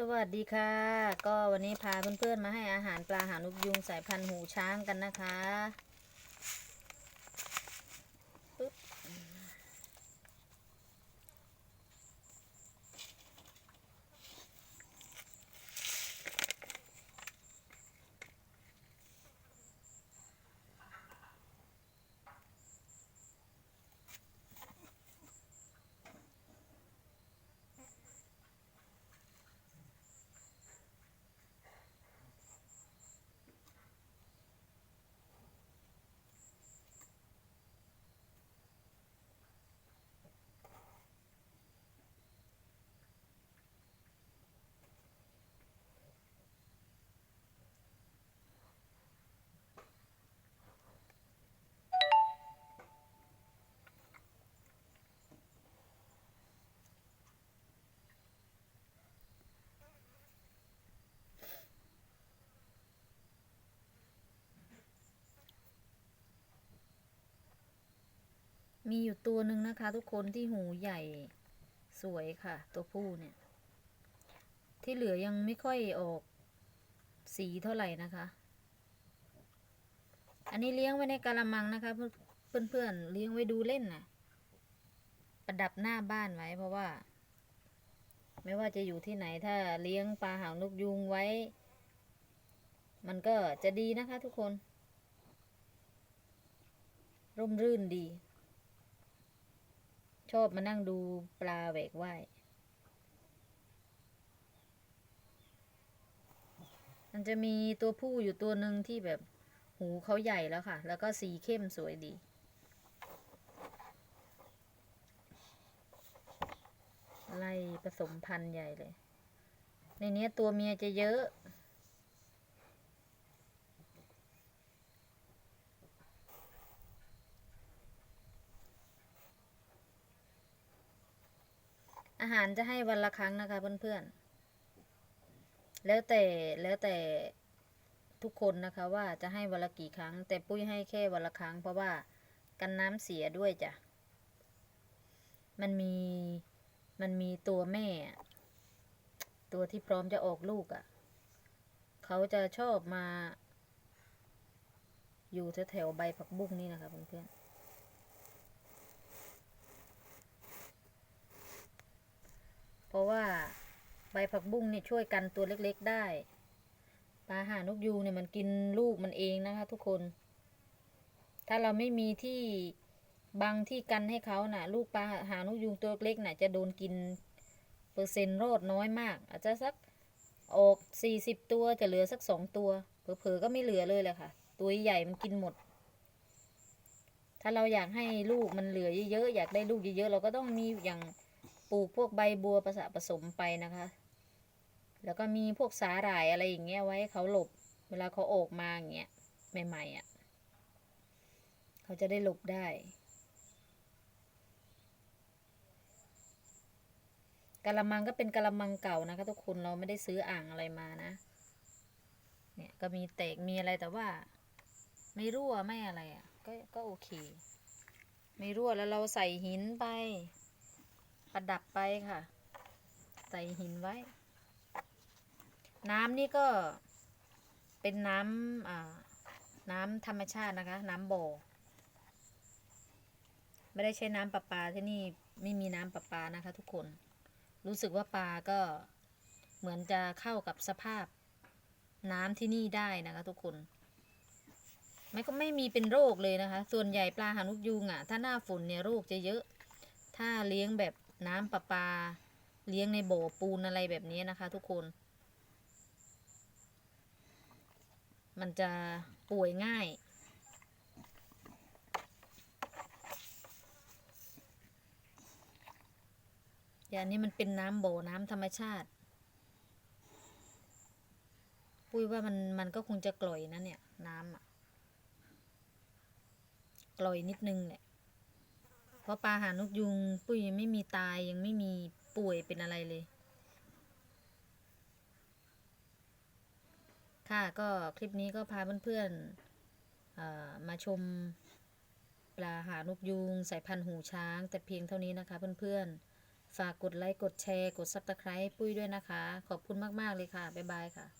สวัสดีค่ะ ก็วันนี้พาเพื่อนๆมาให้อาหารปลาหางนกยุงสายพันธุ์หูช้างกันนะคะ มีอยู่ตัวหนึ่งนะคะ ทุกคนที่หูใหญ่สวยค่ะ ตัวผู้เนี่ย ที่เหลือยังไม่ค่อยออกสีเท่าไหร่นะคะ อันนี้เลี้ยงไว้ในกะละมังนะคะ เพื่อนเพื่อนเลี้ยงไว้ดูเล่นน่ะ ประดับหน้าบ้านไว้เพราะว่า ไม่ว่าจะอยู่ที่ไหนถ้าเลี้ยงปลาหางนกยูงไว้ มันก็จะดีนะคะทุกคน ร่มรื่นดี ชอบมานั่งดูปลาแหวกว่ายมันจะมีตัวผู้อยู่ตัวหนึ่งที่แบบหูเขาใหญ่แล้วค่ะ แล้วก็สีเข้มสวยดี ไล่ผสมพันธุ์ใหญ่เลย ในเนี้ยตัวเมียจะเยอะ อาหารจะให้วันละครั้งนะคะเพื่อนๆ แล้วแต่แล้วแต่ทุกคนนะคะว่าจะให้วันละกี่ครั้ง แต่ปุ้ยให้แค่วันละครั้ง เพราะว่ากันน้ำเสียด้วยจ้ะ มันมีมันมีตัวแม่ ตัวที่พร้อมจะออกลูกอะ่ะ เขาจะชอบมา อยู่แถวๆใบผักบุ้งนี่นะคะเพื่อนๆ เพราะว่าใบ ผักบุ้งเนี่ยช่วยกันตัวเล็กๆได้ ปลาหานกยูงเนี่ยมันกินลูกมันเองนะคะ ทุกคน ถ้าเราไม่มีที่บังที่กันให้เขาน่ะ ลูกปลาหานกยูงตัวเล็กน่ะ จะโดนกินเปอร์เซ็นต์รอดน้อยมาก อาจจะสักออกสี่สิบตัวจะเหลือสักสองตัว เผลอๆก็ไม่เหลือเลยแหละค่ะ ตัวใหญ่มันกินหมด ถ้าเราอยากให้ลูกมันเหลือเยอะๆอยากได้ลูกเยอะๆเราก็ต้องมีอย่างปลูกพวกใบบัวผสะผสมไปนะคะ แล้วก็มีพวกสาหร่ายอะไรอย่างเงี้ยไว้ให้เขาหลบ เวลาเขาออกมาอย่างเงี้ยใหม่ๆอะ่ะ เขาจะได้หลบได้กะละมังก็เป็นกะละมังเก่านะคะทุกคนเราไม่ได้ซื้ออ่างอะไรมานะ เนี่ยก็มีแตกมีอะไรแต่ว่า ไม่รั่วไม่อะไรอะ่ะ ก็ก็โอเค ไม่รั่วแล้วเราใส่หินไป ประดับไปค่ะ ใส่หินไว้ น้ำนี่ก็เป็นน้ำอ่าน้ำธรรมชาตินะคะ น้ำบ่อ ไม่ได้ใช้น้ำประปาที่นี่ไม่มีน้ำประปานะคะ ทุกคน รู้สึกว่าปลาก็เหมือนจะเข้ากับสภาพน้ำที่นี่ได้นะคะ ทุกคนไม่ก็ไม่มีเป็นโรคเลยนะคะ ส่วนใหญ่ปลาหางนกยูงอะ ถ้าหน้าฝนเนี่ยโรคจะเยอะ ถ้าเลี้ยงแบบน้ำประปา เลี้ยงในบ่อปูนอะไรแบบนี้นะคะ ทุกคน มันจะป่วยง่าย อย่างนี้มันเป็นน้ำโบน้ำธรรมชาติ ปุ้ยว่ามันมันก็คงจะกล่อยนะเนี่ย น้ำอะกล่อยนิดนึงแหละ เพราะปลาหางนกยุง ปุ้ยยังไม่มีตายยังไม่มีป่วยเป็นอะไรเลย ค่ะก็คลิปนี้ก็พาเพื่อนๆมาชมปลาหานกยูงสายพันธุ์หูช้าง แต่เพียงเท่านี้นะคะเพื่อนๆ ฝากกดไลค์ กดแชร์ กดซับสไครต์ปุ้ยด้วยนะคะ ขอบคุณมาก ๆ เลยค่ะ บ๊ายบายค่ะ